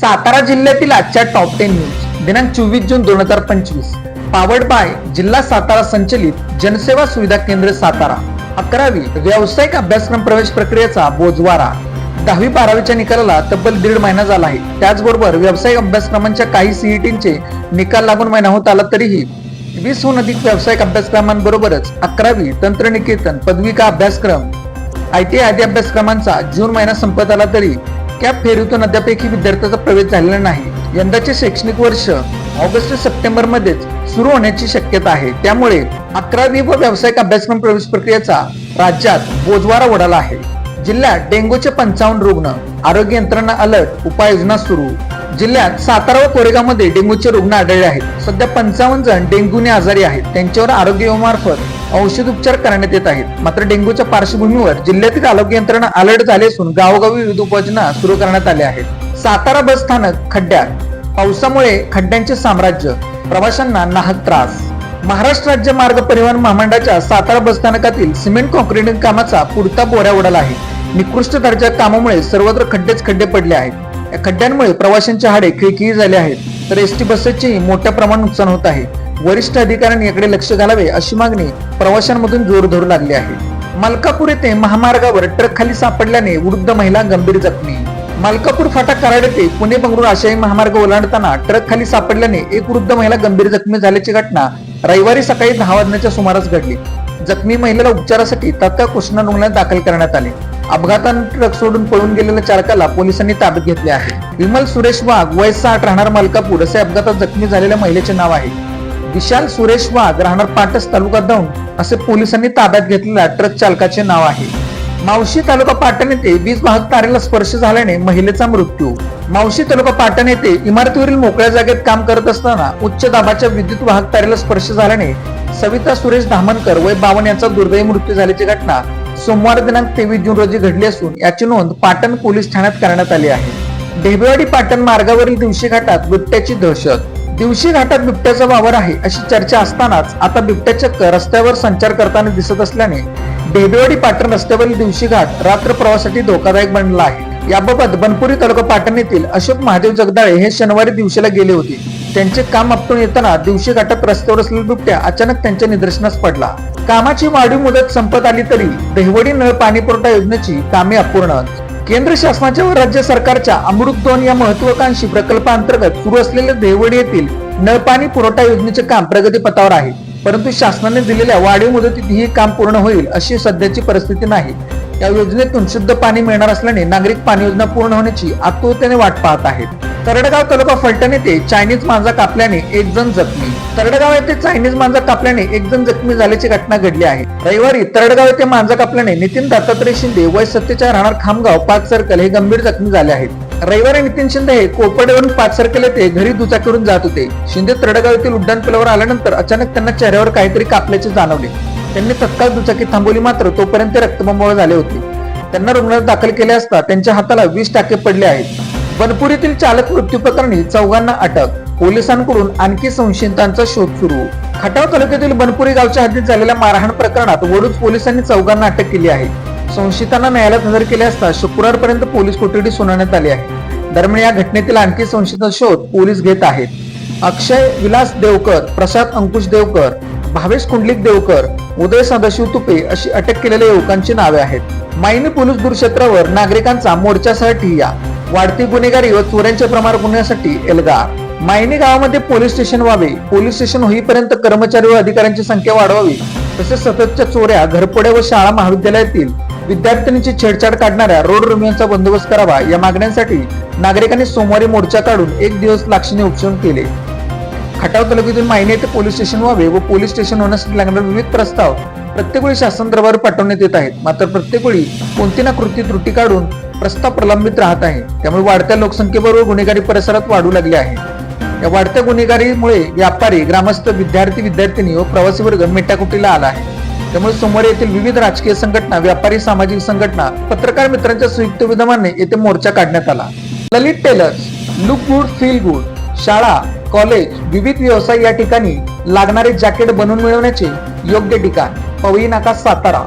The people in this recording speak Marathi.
सातारा जिल्ह्यातील आजच्या टॉप टेन न्यूज दिनांक चोवीस जून दोन हजार पंचवीस. पावर्ड बाय जिल्हा सातारा संचलित जनसेवा सुविधा केंद्र सातारा. अकरावी व्यावसायिक अभ्यासक्रम प्रवेश प्रक्रियेचा बोजवारा. दहावी बारावीच्या निकालाला तब्बल दीड महिना झाला आहे. त्याचबरोबर व्यावसायिक अभ्यासक्रमांच्या काही सीईटींचे निकाल लागून महिना होत आला तरीही वीसहून अधिक व्यावसायिक अभ्यासक्रमांबरोबरच अकरावी तंत्रनिकेतन पदविका अभ्यासक्रम आय टी आदी अभ्यासक्रमांचा जून महिना संपत आला तरी कॅप फेरीतून अद्यापैकी विद्यार्थ्याचा प्रवेश झालेला नाही. यंदाचे शैक्षणिक वर्ष ऑगस्ट सप्टेंबर मध्येच सुरू होण्याची शक्यता आहे. त्यामुळे अकरावी व व्यावसायिक अभ्यासक्रम प्रवेश प्रक्रियेचा राज्यात बोजवारा उडाला आहे. जिल्ह्यात डेंग्यूचे पंचावन्न रुग्ण आरोग्य यंत्रणा अलर्ट उपाययोजना सुरू. जिल्ह्यात सातारा व कोरेगावमध्ये डेंग्यूचे रुग्ण आढळले आहेत. सध्या पंचावन्न जण डेंग्यूने आजारी आहेत. त्यांच्यावर आरोग्य विमामार्फत औषध उपचार करण्यात येत आहेत. मात्र डेंग्यूच्या पार्श्वभूमीवर जिल्ह्यातील आरोग्य यंत्रणा अलर्ट झाली असून गावोगावी विविध उपाययोजना सुरू करण्यात आल्या आहेत. सातारा बस स्थानक खड्ड्यात. पावसामुळे खड्ड्यांचे साम्राज्य प्रवाशांना नाहक त्रास. महाराष्ट्र राज्य मार्ग परिवहन महामंडळाच्या सातारा बस स्थानकातील सिमेंट कॉन्क्रीटिंग कामाचा पुरता बोऱ्या उडाला आहे. निकृष्ट दर्जा कामामुळे सर्वत्र खड्डेच खड्डे पडले आहेत. या खड्ड्यांमुळे प्रवाशांचे हाडे खिळखिळी झाले आहेत. तर एस टी बसेसचेही मोठ्या प्रमाणात नुकसान होत आहे. वरिष्ठ अधिकाऱ्यांनी याकडे लक्ष घालावे अशी मागणी प्रवाशांमधून जोर धरू लागली आहे. मलकापूर येथे महामार्गावर ट्रक खाली सापडल्याने वृद्ध महिला गंभीर जखमी. मलकापूर फाटा कराड येथे पुणे बंगळूर आशियाई महामार्ग ओलांडताना ट्रक खाली सापडल्याने एक वृद्ध महिला गंभीर जखमी झाल्याची घटना रविवारी सकाळी दहा वाजण्याच्या सुमारास घडली. जखमी महिलेला उपचारासाठी तात्काळ कृष्णा रुग्णालयात दाखल करण्यात आले. अपघातानं ट्रक सोडून पळून गेलेल्या चालकाला पोलिसांनी ताब्यात घेतले आहे. विमल सुरेश वाघ वय साठ राहणार मलकापूर असे अपघातात जखमी झालेल्या महिलेचे नाव आहे. विशाल सुरेश वाघ राहणार पाटस तालुका दौंड असे पोलिसांनी ताब्यात घेतलेल्या ट्रक चालकाचे नाव आहे. मावशी तालुका पाटण येथे वीज वाहक तारेला स्पर्श झाल्याने महिलेचा मृत्यू. मावशी तालुका पाटण येथे इमारतीवरील मोकळ्या जागेत काम करत असताना उच्च दाबाच्या विद्युत वाहक तारेला स्पर्श झाल्याने सविता सुरेश धामणकर वय बावन यांचा दुर्दैवी मृत्यू झाल्याची घटना सोमवार दिनांक तेवीस जून रोजी घडली असून याची नोंद पाटण पोलीस ठाण्यात करण्यात आली आहे. ढेबेवाडी पाटण मार्गावरील दिवशी घाटात बिबट्याची दहशत. दिवशी घाटात बिबट्याचा वावर आहे अशी चर्चा असतानाच आता बिबट्या चक्क रस्त्यावर संचार करताना दिसत असल्याने डेबेवाडी पाटण रस्त्यावरील दिवशी घाट रात्र प्रवासासाठी धोकादायक बनला आहे. याबाबत बनपुरी तालुका पाटण येथील अशोक महादेव जगदाळे हे शनिवारी दिवशीला गेले होते. त्यांचे काम आपटून येताना दिवशी घाटात रस्त्यावर असलेला बिबट्या अचानक त्यांच्या निदर्शनास पडला. कामाची वाढीव मुदत संपत आली तरी दहिवडी नळ पाणी पुरवठा योजनेची कामे अपूर्ण केंद्र शासनाच्या व राज्य सरकारच्या अमृत दोन या महत्वाकांक्षी प्रकल्पांतर्गत सुरू असलेले देवडी येथील नळपाणी पुरवठा योजनेचे काम प्रगतीपथावर आहे. परंतु शासनाने दिलेल्या वाढीव मुदतीत ही काम पूर्ण होईल अशी सध्याची परिस्थिती नाही. या योजनेतून शुद्ध पाणी मिळणार असल्याने नागरिक पाणी योजना पूर्ण होण्याची आतुरतेने वाट पाहत आहेत. तरडगाव तालुका फलटण येथे चायनीज मांजा कापल्याने एक जण जखमी. तरडगाव येथे चायनीज मांजा कापल्याने एक जण जखमी झाल्याची घटना घडली आहे. रविवारी तरडगाव येथे मांजा कापल्याने नितीन दत्तात्रय शिंदे वय सत्तेचाळ राहणार खामगाव पाच सर्कल हे गंभीर जखमी झाले आहेत. रविवारी नितीन शिंदे हे कोपडवरून पाच सर्कल येथे घरी दुचाकीवरून जात होते. शिंदे तरडगाव येथील उड्डाणपुलावर आल्यानंतर अचानक त्यांना चेहऱ्यावर काहीतरी कापल्याचे जाणवले. त्यांनी तत्काळ दुचाकी थांबवली मात्र तोपर्यंत ते रक्तबंबाळ झाले होते. त्यांना रुग्णालयात दाखल केले असता त्यांच्या हाताला वीस टाके पडले आहेत. बनपुरीतील चालक मृत्यू प्रकरणी चौघांना अटक. पोलिसांकडून आणखी संशयितांचा शोध सुरू. खटाव तालुक्यातील बनपुरी गावच्या हद्दीत झालेल्या मारहाण प्रकरणात वडूज पोलिसांनी चौघांना अटक केली आहे. संशयितांना न्यायालयात हजर केले असता शुक्रवारपर्यंत पोलीस कोठडी सुनावण्यात आली आहे. दरम्यान या घटनेतील आणखी संशयितांचा शोध पोलीस घेत आहेत. अक्षय विलास देवकर प्रसाद अंकुश देवकर भावेश कुंडलिक देवकर उदय सदाशिव तुपे अशी अटक केलेल्या युवकांची नावे आहेत. मायनी पोलीस दूरक्षेत्रावर नागरिकांचा मोर्चासाठी या. वाढती गुन्हेगारी व चोऱ्यांचे प्रमाण गुन्ह्यासाठी एल्गार मायनी गावामध्ये पोलीस स्टेशन व्हावे. पोलीस स्टेशन होईपर्यंत कर्मचारी व अधिकाऱ्यांची संख्या वाढवावी. तसेच सततच्या चोऱ्या घरपोड्या व शाळा महाविद्यालयातील विद्यार्थ्यांची छेडछाड काढणाऱ्या रोड रोमियोंचा बंदोबस्त करावा या मागण्यांसाठी नागरिकांनी सोमवारी मोर्चा काढून एक दिवस लाक्षणीय उपक्रम केले. खटाव तालुक्यातून मायने येथे पोलीस स्टेशन व्हावे व पोलीस स्टेशन होण्यासाठी लागणारे विविध प्रस्ताव प्रत्येक वेळी शासन दरबार पाठवण्यात येत आहेत. मात्र प्रत्येक वेळी कोणती ना कृती त्रुटी काढून प्रस्ताव प्रलंबित राहत आहे. त्यामुळे वाढत्या लोकसंख्येबरोबर गुन्हेगारी परिसरात वाढू लागले आहे. या वाढत्या गुन्हेगारीमुळे व्यापारी ग्रामस्थ विद्यार्थी विद्यार्थिनी व प्रवासी वर्ग मेटाकुटीला आला आहे. त्यामुळे सोमवारी येथील विविध राजकीय संघटना व्यापारी सामाजिक संघटना पत्रकार मित्रांच्या संयुक्त विद्यमाने येथे मोर्चा काढण्यात आला. Lalit tailors look good feel good शाळा कॉलेज विविध व्यवसाय या ठिकाणी लागणारे जॅकेट बनवून मिळवण्याचे योग्य ठिकाण पवई नाका सातारा.